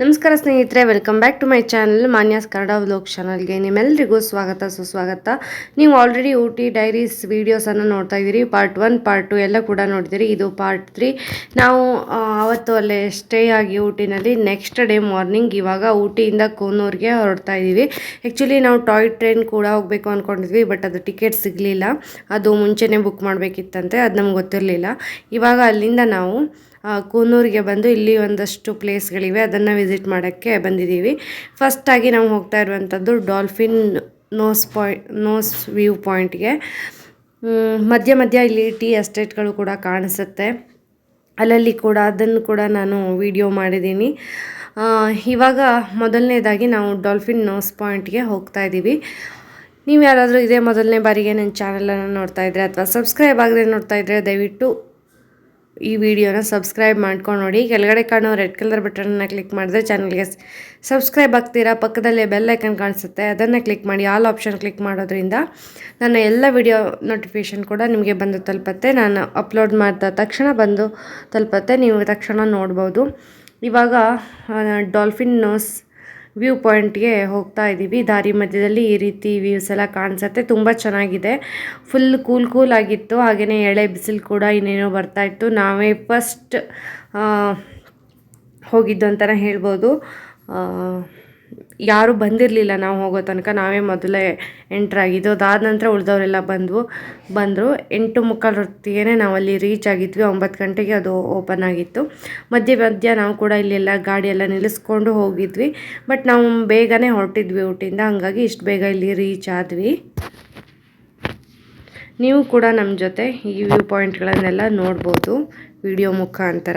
ನಮಸ್ಕಾರ ಸ್ನೇಹಿತರೆ welcome back to my channel Manya's Kannada vlog ಚಾನಲ್ಗೆ ನಿಮ್ಮೆಲ್ಲರಿಗೂ ಸ್ವಾಗತ, ಸುಸ್ವಾಗತ. ನೀವು ಆಲ್ರೆಡಿ ಊಟಿ ಡೈರೀಸ್ ವೀಡಿಯೋಸನ್ನು ನೋಡ್ತಾ ಇದ್ದೀರಿ. ಪಾರ್ಟ್ ಒನ್ ಪಾರ್ಟ್ ಟು ಎಲ್ಲ ಕೂಡ ನೋಡಿದಿರಿ ಇದು ಪಾರ್ಟ್ ತ್ರೀ ನಾವು ಆವತ್ತು ಅಲ್ಲೇ ಸ್ಟೇ ಆಗಿ ಊಟಿನಲ್ಲಿ ನೆಕ್ಸ್ಟ್ ಡೇ ಮಾರ್ನಿಂಗ್ ಇವಾಗ ಊಟಿಯಿಂದ ಕೋನೂರಿಗೆ ಹೊರಡ್ತಾ ಇದ್ದೀವಿ. ಆ್ಯಕ್ಚುಲಿ ನಾವು ಟಾಯ್ ಟ್ರೈನ್ ಕೂಡ ಹೋಗಬೇಕು ಅಂದ್ಕೊಂಡಿದ್ವಿ ಬಟ್ ಅದು ಟಿಕೆಟ್ ಸಿಗಲಿಲ್ಲ. ಅದು ಮುಂಚೆನೇ ಬುಕ್ ಮಾಡಬೇಕಿತ್ತಂತೆ, ಅದು ನಮ್ಗೆ ಗೊತ್ತಿರಲಿಲ್ಲ. ಇವಾಗ ಅಲ್ಲಿಂದ ನಾವು ಕೂನೂರಿಗೆ ಬಂದು ಇಲ್ಲಿ ಒಂದಷ್ಟು ಪ್ಲೇಸ್ಗಳಿವೆ. ಅದನ್ನು ವಿಸಿಟ್ ಮಾಡೋಕ್ಕೆ ಬಂದಿದ್ದೀವಿ. ಫಸ್ಟಾಗಿ ನಾವು ಹೋಗ್ತಾ ಇರುವಂಥದ್ದು dolphin nose point nose view ಪಾಯಿಂಟ್ಗೆ ಮಧ್ಯ ಮಧ್ಯ ಇಲ್ಲಿ ಟೀ ಎಸ್ಟೇಟ್ಗಳು ಕೂಡ ಕಾಣಿಸುತ್ತೆ. ಅಲ್ಲಲ್ಲಿ ಕೂಡ ಅದನ್ನು ಕೂಡ ನಾನು ವಿಡಿಯೋ ಮಾಡಿದ್ದೀನಿ. ಇವಾಗ ಮೊದಲನೇದಾಗಿ ನಾವು ಡಾಲ್ಫಿನ್ ನೋಸ್ ಪಾಯಿಂಟ್ಗೆ ಹೋಗ್ತಾ ಇದ್ದೀವಿ. ನೀವು ಯಾರಾದರೂ ಇದೇ ಮೊದಲನೇ ಬಾರಿಗೆ ನನ್ನ ಚಾನಲನ್ನು ನೋಡ್ತಾ ಇದ್ದರೆ ಅಥವಾ ಸಬ್ಸ್ಕ್ರೈಬ್ ಆಗದೆ ನೋಡ್ತಾ ಇದ್ದರೆ ದಯವಿಟ್ಟು ಈ ವಿಡಿಯೋನ ಸಬ್ಸ್ಕ್ರೈಬ್ ಮಾಡ್ಕೊಂಡು ನೋಡಿ. ಕೆಳಗಡೆ ಕಾಣೋ ರೆಡ್ ಕಲರ್ ಬಟನ್ನ ಕ್ಲಿಕ್ ಮಾಡಿದ್ರೆ ಚಾನಲ್ಗೆ ಸಬ್ಸ್ಕ್ರೈಬ್ ಆಗ್ತೀರಾ? ಪಕ್ಕದಲ್ಲೇ ಬೆಲ್ ಐಕನ್ ಕಾಣಿಸುತ್ತೆ. ಅದನ್ನು ಕ್ಲಿಕ್ ಮಾಡಿ. ಆಲ್ ಆಪ್ಷನ್ ಕ್ಲಿಕ್ ಮಾಡೋದ್ರಿಂದ ನನ್ನ ಎಲ್ಲ ವಿಡಿಯೋ ನೋಟಿಫಿಕೇಷನ್ ಕೂಡ ನಿಮಗೆ ಬಂದು ತಲುಪತ್ತೆ. ನಾನು ಅಪ್ಲೋಡ್ ಮಾಡಿದ ತಕ್ಷಣ ಬಂದು ತಲುಪತ್ತೆ. ನೀವು ತಕ್ಷಣ ನೋಡ್ಬೋದು. ಇವಾಗ ಡಾಲ್ಫಿನ್ ನೋಸ್ ವ್ಯೂ ಪಾಯಿಂಟ್ಗೆ ಹೋಗ್ತಾ ಇದ್ದೀವಿ. ದಾರಿ ಮಧ್ಯದಲ್ಲಿ ಈ ರೀತಿ ವ್ಯೂಸ್ ಎಲ್ಲ ಕಾಣಿಸುತ್ತೆ. ತುಂಬ ಚೆನ್ನಾಗಿದೆ. ಫುಲ್ ಕೂಲ್ ಕೂಲ್ ಆಗಿತ್ತು. ಹಾಗೆಯೇ ಎಳೆ ಬಿಸಿಲು ಕೂಡ ಇನ್ನೇನೋ ಬರ್ತಾ ಇತ್ತು. ನಾವೇ ಫಸ್ಟ್ ಹೋಗಿದ್ದು ಅಂತಲೇ ಹೇಳ್ಬೋದು. ಯಾರೂ ಬಂದಿರಲಿಲ್ಲ ನಾವು ಹೋಗೋ ತನಕ. ನಾವೇ ಮೊದಲೇ ಎಂಟ್ರ್ ಆಗಿದ್ದು. ಅದಾದ ನಂತರ ಉಳಿದವರೆಲ್ಲ ಬಂದವು. ಬಂದರು. ಎಂಟು ಮುಕ್ಕಾಲು ಹೊತ್ತಿಗೆ ನಾವು ಅಲ್ಲಿ ರೀಚ್ ಆಗಿದ್ವಿ. ಒಂಬತ್ತು ಗಂಟೆಗೆ ಅದು ಓಪನ್ ಆಗಿತ್ತು. ಮಧ್ಯೆ ಮಧ್ಯ ನಾವು ಕೂಡ ಇಲ್ಲೆಲ್ಲ ಗಾಡಿಯೆಲ್ಲ ನಿಲ್ಲಿಸ್ಕೊಂಡು ಹೋಗಿದ್ವಿ. ಬಟ್ ನಾವು ಬೇಗನೆ ಹೊರಟಿದ್ವಿ ಊಟಿಂದ ಹಾಗಾಗಿ ಇಷ್ಟು ಬೇಗ ಇಲ್ಲಿ ರೀಚ್ ಆದ್ವಿ. ನೀವು ಕೂಡ ನಮ್ಮ ಜೊತೆ ಈ ವ್ಯೂ ಪಾಯಿಂಟ್ಗಳನ್ನೆಲ್ಲ ನೋಡ್ಬೋದು. ವಿಡಿಯೋ ಮುಖಾಂತರ.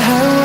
how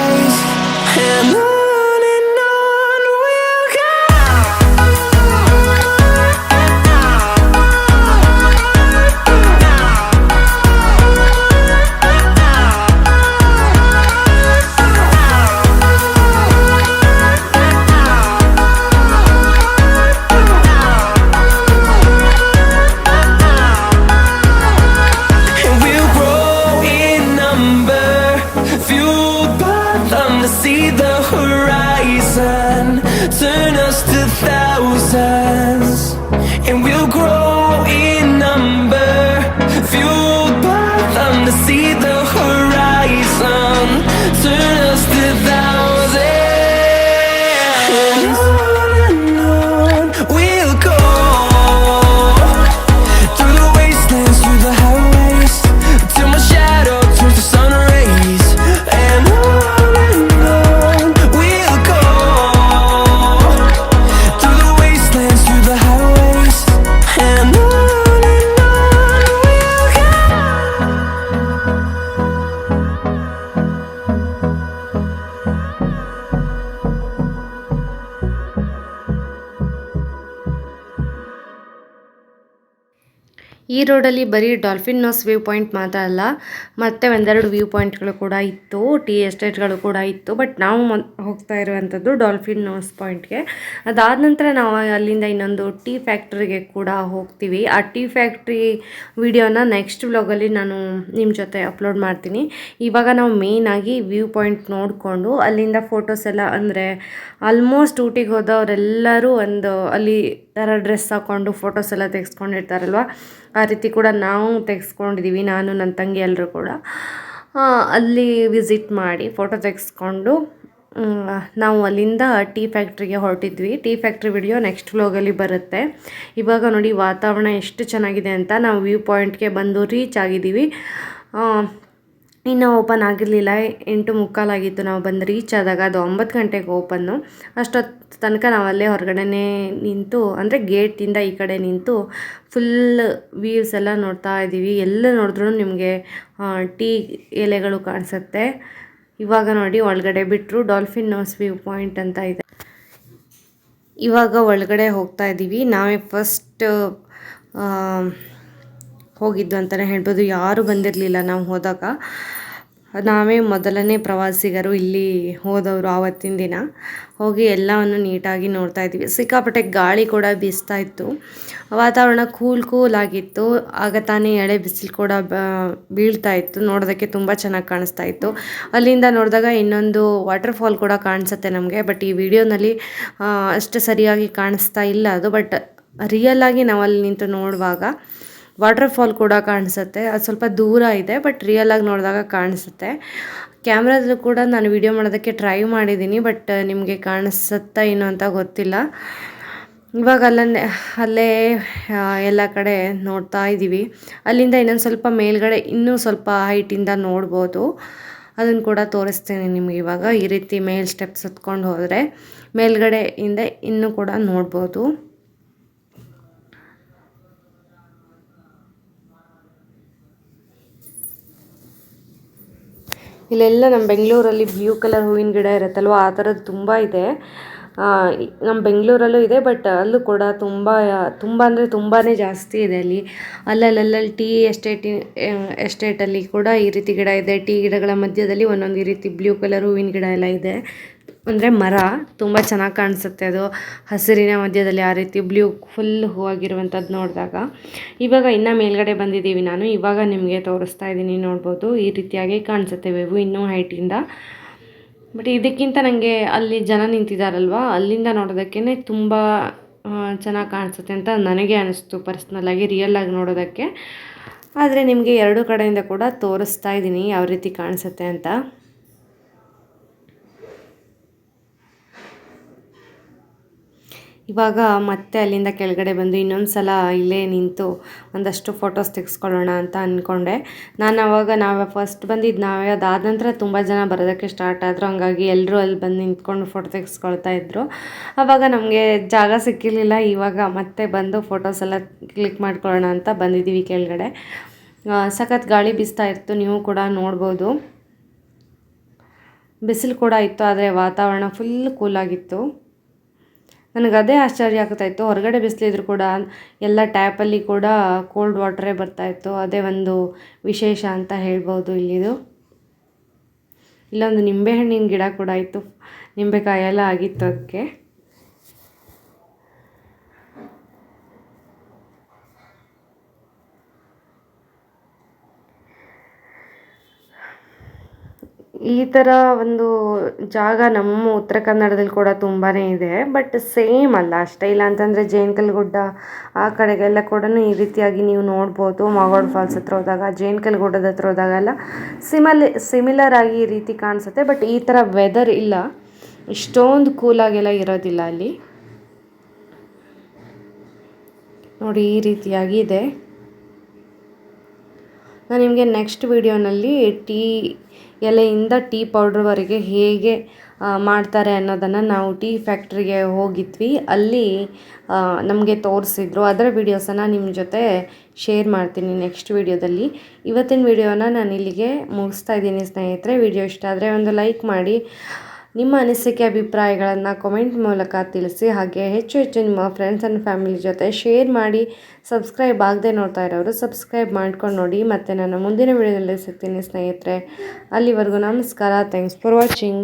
ಈ ರೋಡಲ್ಲಿ ಬರೀ ಡಾಲ್ಫಿನ್ ನೋಸ್ ವ್ಯೂ ಪಾಯಿಂಟ್ ಮಾತ್ರ ಅಲ್ಲ, ಮತ್ತೆ ಒಂದೆರಡು ವ್ಯೂ ಪಾಯಿಂಟ್ಗಳು ಕೂಡ ಇತ್ತು, ಟೀ ಎಸ್ಟೇಟ್ಗಳು ಕೂಡ ಇತ್ತು, ಬಟ್ ನಾವು ಹೋಗ್ತಾ ಇರುವಂಥದ್ದು ಡಾಲ್ಫಿನ್ ನೋಸ್ ಪಾಯಿಂಟ್ಗೆ. ಅದಾದ ನಂತರ ನಾವು ಅಲ್ಲಿಂದ ಇನ್ನೊಂದು ಟೀ ಫ್ಯಾಕ್ಟ್ರಿಗೆ ಕೂಡ ಹೋಗ್ತೀವಿ. ಆ ಟೀ ಫ್ಯಾಕ್ಟ್ರಿ ವಿಡಿಯೋನ ನೆಕ್ಸ್ಟ್ ವ್ಲಾಗಲ್ಲಿ ನಾನು ನಿಮ್ಮ ಜೊತೆ ಅಪ್ಲೋಡ್ ಮಾಡ್ತೀನಿ. ಇವಾಗ ನಾವು ಮೇಯ್ನಾಗಿ ವ್ಯೂ ಪಾಯಿಂಟ್ ನೋಡಿಕೊಂಡು ಅಲ್ಲಿಂದ ಫೋಟೋಸ್ ಎಲ್ಲ, ಅಂದರೆ ಆಲ್ಮೋಸ್ಟ್ ಊಟಿಗೆ ಹೋದವರೆಲ್ಲರೂ ಒಂದು ಅಲ್ಲಿ ಥರ ಡ್ರೆಸ್ ಹಾಕ್ಕೊಂಡು ಫೋಟೋಸ್ ಎಲ್ಲ ತೆಗೆಸ್ಕೊಂಡಿರ್ತಾರಲ್ವ? ಆ ರೀತಿ ಕೂಡ ನಾವು ತೆಗೆಸ್ಕೊಂಡಿದ್ದೀವಿ ನಾನು, ನನ್ನ ತಂಗಿ ಎಲ್ಲರೂ ಕೂಡ. ಅಲ್ಲಿ ವಿಸಿಟ್ ಮಾಡಿ ಫೋಟೋ ತೆಗೆಸ್ಕೊಂಡು ನಾವು ಅಲ್ಲಿಂದ ಟೀ ಫ್ಯಾಕ್ಟ್ರಿಗೆ ಹೊರಟಿದ್ವಿ. ಟೀ ಫ್ಯಾಕ್ಟ್ರಿ ವಿಡಿಯೋ ನೆಕ್ಸ್ಟ್ ವ್ಲಾಗಲ್ಲಿ ಬರುತ್ತೆ. ಇವಾಗ ನೋಡಿ ವಾತಾವರಣ ಎಷ್ಟು ಚೆನ್ನಾಗಿದೆ ಅಂತ ನಾವು ವ್ಯೂ ಪಾಯಿಂಟ್ಗೆ ಬಂದು ರೀಚ್ ಆಗಿದ್ದೀವಿ. ಇನ್ನೂ ಓಪನ್ ಆಗಿರಲಿಲ್ಲ. ಎಂಟು ಮುಕ್ಕಾಲಾಗಿತ್ತು. ನಾವು ಬಂದು ರೀಚ್ ಆದಾಗ ಅದು ಒಂಬತ್ತು ಗಂಟೆಗೆ ಓಪನ್ನು ಅಷ್ಟೊತ್ತು ತನಕ ನಾವು ಅಲ್ಲೇ ಹೊರಗಡೆನೇ ನಿಂತು, ಅಂದರೆ ಗೇಟಿಂದ ಈ ಕಡೆ ನಿಂತು ಫುಲ್ ವ್ಯೂಸ್ ಎಲ್ಲ ನೋಡ್ತಾ ಇದ್ದೀವಿ. ಎಲ್ಲ ನೋಡಿದ್ರೂ ನಿಮಗೆ ಟೀ ಎಲೆಗಳು ಕಾಣಿಸುತ್ತೆ. ಇವಾಗ ನೋಡಿ ಒಳಗಡೆ ಬಿಟ್ಟರು ಡಾಲ್ಫಿನ್ ನೋಸ್ ವ್ಯೂ ಪಾಯಿಂಟ್ ಅಂತ ಇದೆ. ಇವಾಗ ಒಳಗಡೆ ಹೋಗ್ತಾ ಇದ್ದೀವಿ. ನಾವೇ ಫಸ್ಟ್ ಹೋಗಿದ್ದು ಅಂತಲೇ ಹೇಳ್ಬೋದು. ಯಾರೂ ಬಂದಿರಲಿಲ್ಲ ನಾವು ಹೋದಾಗ. ನಾವೇ ಮೊದಲನೇ ಪ್ರವಾಸಿಗರು ಇಲ್ಲಿ ಹೋದವರು ಆವತ್ತಿನ ದಿನ. ಹೋಗಿ ಎಲ್ಲವನ್ನು ನೀಟಾಗಿ ನೋಡ್ತಾ ಇದ್ವಿ. ಸಿಕ್ಕಾಪಟ್ಟೆ ಗಾಳಿ ಕೂಡ ಬೀಸ್ತಾ ಇತ್ತು. ವಾತಾವರಣ ಕೂಲ್ ಕೂಲ್ ಆಗಿತ್ತು. ಆಗ ತಾನೇ ಎಳೆ ಬಿಸಿಲು ಕೂಡ ಬೀಳ್ತಾ ಇತ್ತು. ನೋಡೋದಕ್ಕೆ ತುಂಬ ಚೆನ್ನಾಗಿ ಕಾಣಿಸ್ತಾ ಇತ್ತು. ಅಲ್ಲಿಂದ ನೋಡಿದಾಗ ಇನ್ನೊಂದು ವಾಟರ್ ಫಾಲ್ ಕೂಡ ಕಾಣಿಸುತ್ತೆ ನಮಗೆ. ಬಟ್ ಈ ವಿಡಿಯೋನಲ್ಲಿ ಅಷ್ಟು ಸರಿಯಾಗಿ ಕಾಣಿಸ್ತಾ ಇಲ್ಲ ಅದು. ಬಟ್ ರಿಯಲ್ ಆಗಿ ನಾವು ಅಲ್ಲಿ ನಿಂತು ನೋಡುವಾಗ ವಾಟರ್ ಫಾಲ್ ಕೂಡ ಕಾಣಿಸುತ್ತೆ. ಅದು ಸ್ವಲ್ಪ ದೂರ ಇದೆ, ಬಟ್ ರಿಯಲ್ ನೋಡಿದಾಗ ಕಾಣಿಸುತ್ತೆ. ಕ್ಯಾಮ್ರಾದಲ್ಲೂ ಕೂಡ ನಾನು ವಿಡಿಯೋ ಮಾಡೋದಕ್ಕೆ ಟ್ರೈ ಮಾಡಿದ್ದೀನಿ ಬಟ್ ನಿಮಗೆ ಕಾಣಿಸುತ್ತಾ ಏನು ಅಂತ ಗೊತ್ತಿಲ್ಲ. ಇವಾಗ ಅಲ್ಲೇ ಅಲ್ಲೇ ಎಲ್ಲ ಕಡೆ ನೋಡ್ತಾ ಇದ್ದೀವಿ ಅಲ್ಲಿಂದ ಇನ್ನೊಂದು ಸ್ವಲ್ಪ ಮೇಲ್ಗಡೆ ಇನ್ನೂ ಸ್ವಲ್ಪ ಹೈಟಿಂದ ನೋಡ್ಬೋದು. ಅದನ್ನು ಕೂಡ ತೋರಿಸ್ತೀನಿ ನಿಮಗೆ ಇವಾಗ. ಈ ರೀತಿ ಮೇಲ್ ಸ್ಟೆಪ್ಸ್ ಹತ್ಕೊಂಡು ಹೋದರೆ ಮೇಲ್ಗಡೆಯಿಂದ ಇನ್ನೂ ಕೂಡ ನೋಡ್ಬೋದು. ಇಲ್ಲೆಲ್ಲ ನಮ್ಮ ಬೆಂಗಳೂರಲ್ಲಿ ಬ್ಲೂ ಕಲರ್ ಹೂವಿನ ಗಿಡ ಇರುತ್ತಲ್ವ, ಆ ಥರದ್ದು ತುಂಬ ಇದೆ. ನಮ್ಮ ಬೆಂಗಳೂರಲ್ಲೂ ಇದೆ, ಬಟ್ ಅಲ್ಲೂ ಕೂಡ ತುಂಬ ತುಂಬ ಅಂದರೆ ತುಂಬಾ ಜಾಸ್ತಿ ಇದೆ ಅಲ್ಲಿ. ಅಲ್ಲಲ್ಲಲ್ಲಿ ಟೀ ಎಸ್ಟೇಟ್ ಎಸ್ಟೇಟಲ್ಲಿ ಕೂಡ ಈ ರೀತಿ ಗಿಡ ಇದೆ. ಟೀ ಗಿಡಗಳ ಮಧ್ಯದಲ್ಲಿ ಒಂದೊಂದು ಈ ರೀತಿ ಬ್ಲೂ ಕಲರ್ ಹೂವಿನ ಗಿಡ ಎಲ್ಲ ಇದೆ. ಅಂದರೆ ಮರ ತುಂಬ ಚೆನ್ನಾಗಿ ಕಾಣಿಸುತ್ತೆ ಅದು. ಹಸಿರಿನ ಮಧ್ಯದಲ್ಲಿ ಆ ರೀತಿ ಬ್ಲೂ ಫುಲ್ ಹೂವಾಗಿರುವಂಥದ್ದು ನೋಡಿದಾಗ. ಇವಾಗ ಇನ್ನೂ ಮೇಲ್ಗಡೆ ಬಂದಿದ್ದೀವಿ ನಾನು. ಇವಾಗ ನಿಮಗೆ ತೋರಿಸ್ತಾ ಇದ್ದೀನಿ ನೋಡ್ಬೋದು. ಈ ರೀತಿಯಾಗಿ ಕಾಣಿಸುತ್ತೆ ವೆವು ಇನ್ನೂ ಹೈಟಿಂದ ಬಟ್ ಇದಕ್ಕಿಂತ ನನಗೆ ಅಲ್ಲಿ ಜನ ನಿಂತಿದ್ದಾರಲ್ವ ಅಲ್ಲಿಂದ ನೋಡೋದಕ್ಕೇ ತುಂಬ ಚೆನ್ನಾಗಿ ಕಾಣಿಸುತ್ತೆ ಅಂತ ನನಗೆ ಅನಿಸ್ತು ಪರ್ಸ್ನಲ್ಲಾಗಿ ರಿಯಲ್ಲಾಗಿ ನೋಡೋದಕ್ಕೆ. ಆದರೆ ನಿಮಗೆ ಎರಡು ಕಡೆಯಿಂದ ಕೂಡ ತೋರಿಸ್ತಾ ಇದ್ದೀನಿ ಯಾವ ರೀತಿ ಕಾಣಿಸುತ್ತೆ ಅಂತ. ಇವಾಗ ಮತ್ತೆ ಅಲ್ಲಿಂದ ಕೆಳಗಡೆ ಬಂದು ಇನ್ನೊಂದು ಸಲ ಇಲ್ಲೇ ನಿಂತು ಒಂದಷ್ಟು ಫೋಟೋಸ್ ತೆಗೆಸ್ಕೊಳ್ಳೋಣ ಅಂತ ಅಂದ್ಕೊಂಡೆ ನಾನು ಅವಾಗ ನಾವೇ ಫಸ್ಟ್ ಬಂದಿದ್ದು ನಾವೇ ಅದಾದ ನಂತರ ತುಂಬ ಜನ ಬರೋದಕ್ಕೆ ಸ್ಟಾರ್ಟ್ ಆದರು. ಹಂಗಾಗಿ ಎಲ್ಲರೂ ಅಲ್ಲಿ ಬಂದು ನಿಂತ್ಕೊಂಡು ಫೋಟೋ ತೆಗೆಸ್ಕೊಳ್ತಾ ಇದ್ರು. ಆವಾಗ ನಮಗೆ ಜಾಗ ಸಿಕ್ಕಿರಲಿಲ್ಲ. ಇವಾಗ ಮತ್ತೆ ಬಂದು ಫೋಟೋಸ್ ಎಲ್ಲ ಕ್ಲಿಕ್ ಮಾಡ್ಕೊಳ್ಳೋಣ ಅಂತ ಬಂದಿದ್ದೀವಿ ಕೆಳಗಡೆ. ಸಖತ್ ಗಾಳಿ ಬೀಸ್ತಾ ಇತ್ತು ನೀವು ಕೂಡ ನೋಡ್ಬೋದು. ಬಿಸಿಲು ಕೂಡ ಇತ್ತು, ಆದರೆ ವಾತಾವರಣ ಫುಲ್ ಕೂಲಾಗಿತ್ತು ನನಗೆ ಅದೇ ಆಶ್ಚರ್ಯ ಆಗ್ತಾ ಇತ್ತು. ಹೊರಗಡೆ ಬಿಸಿಲಿದ್ರು ಕೂಡ ಎಲ್ಲ ಟ್ಯಾಪಲ್ಲಿ ಕೂಡ ಕೋಲ್ಡ್ ವಾಟರೇ ಬರ್ತಾಯಿತ್ತು ಅದೇ ಒಂದು ವಿಶೇಷ ಅಂತ ಹೇಳ್ಬೋದು ಇಲ್ಲಿದು. ಇಲ್ಲೊಂದು ನಿಂಬೆಹಣ್ಣಿನ ಗಿಡ ಕೂಡ ಇತ್ತು. ನಿಂಬೆಕಾಯಿ ಎಲ್ಲ ಆಗಿತ್ತು ಅದಕ್ಕೆ. ಈ ಥರ ಒಂದು ಜಾಗ ನಮ್ಮ ಉತ್ತರ ಕನ್ನಡದಲ್ಲಿ ಕೂಡ ತುಂಬಾ ಇದೆ. ಬಟ್ ಸೇಮ್ ಅಲ್ಲ ಅಷ್ಟೇ ಇಲ್ಲ ಅಂತಂದರೆ ಜೇನ್ಕಲ್ಗುಡ್ಡ ಆ ಕಡೆಗೆಲ್ಲ ಕೂಡ ಈ ರೀತಿಯಾಗಿ ನೀವು ನೋಡ್ಬೋದು. ಮಾಗೋಡ್ ಫಾಲ್ಸ್ ಹತ್ರ ಹೋದಾಗ ಜೇನ್ಕಲ್ ಗುಡ್ಡದ ಹತ್ರ ಹೋದಾಗೆಲ್ಲ ಸಿಮಲ್ ಸಿಮಿಲರ್ ಆಗಿ ಈ ರೀತಿ ಕಾಣಿಸುತ್ತೆ. ಬಟ್ ಈ ಥರ ವೆದರ್ ಇಲ್ಲ. ಇಷ್ಟೊಂದು ಕೂಲಾಗೆಲ್ಲ ಇರೋದಿಲ್ಲ ಅಲ್ಲಿ. ನೋಡಿ, ಈ ರೀತಿಯಾಗಿ ಇದೆ. ನಾನು ನಿಮಗೆ ನೆಕ್ಸ್ಟ್ ವಿಡಿಯೋನಲ್ಲಿ ಟೀ ಎಲೆಯಿಂದ ಟೀ ಪೌಡ್ರ್ವರೆಗೆ ಹೇಗೆ ಮಾಡ್ತಾರೆ ಅನ್ನೋದನ್ನು ನಾವು ಟೀ ಫ್ಯಾಕ್ಟ್ರಿಗೆ ಹೋಗಿದ್ವಿ. ಅಲ್ಲಿ ನಮಗೆ ತೋರಿಸಿದ್ರು. ಅದರ ವೀಡಿಯೋಸನ್ನು ನಿಮ್ಮ ಜೊತೆ ಶೇರ್ ಮಾಡ್ತೀನಿ ನೆಕ್ಸ್ಟ್ ವಿಡಿಯೋದಲ್ಲಿ. ಇವತ್ತಿನ ವಿಡಿಯೋನ ನಾನು ಇಲ್ಲಿಗೆ ಮುಗಿಸ್ತಾ ಇದ್ದೀನಿ ಸ್ನೇಹಿತರೆ. ವಿಡಿಯೋ ಇಷ್ಟ ಆದರೆ ಒಂದು ಲೈಕ್ ಮಾಡಿ. ನಿಮ್ಮ ಅನಿಸಿಕೆ ಅಭಿಪ್ರಾಯಗಳನ್ನು ಕಾಮೆಂಟ್ ಮೂಲಕ ತಿಳಿಸಿ ಹಾಗೆ ಹೆಚ್ಚು ಹೆಚ್ಚು ನಿಮ್ಮ ಫ್ರೆಂಡ್ಸ್ ಆ್ಯಂಡ್ ಫ್ಯಾಮಿಲಿ ಜೊತೆ ಶೇರ್ ಮಾಡಿ ಸಬ್ಸ್ಕ್ರೈಬ್ ಆಗದೆ ನೋಡ್ತಾ ಇರೋರು ಸಬ್ಸ್ಕ್ರೈಬ್ ಮಾಡ್ಕೊಂಡು ನೋಡಿ. ಮತ್ತು ನಾನು ಮುಂದಿನ ವಿಡಿಯೋದಲ್ಲಿ ಸಿಗ್ತೀನಿ ಸ್ನೇಹಿತರೆ. ಅಲ್ಲಿವರೆಗೂ ನಮಸ್ಕಾರ. Thanks for watching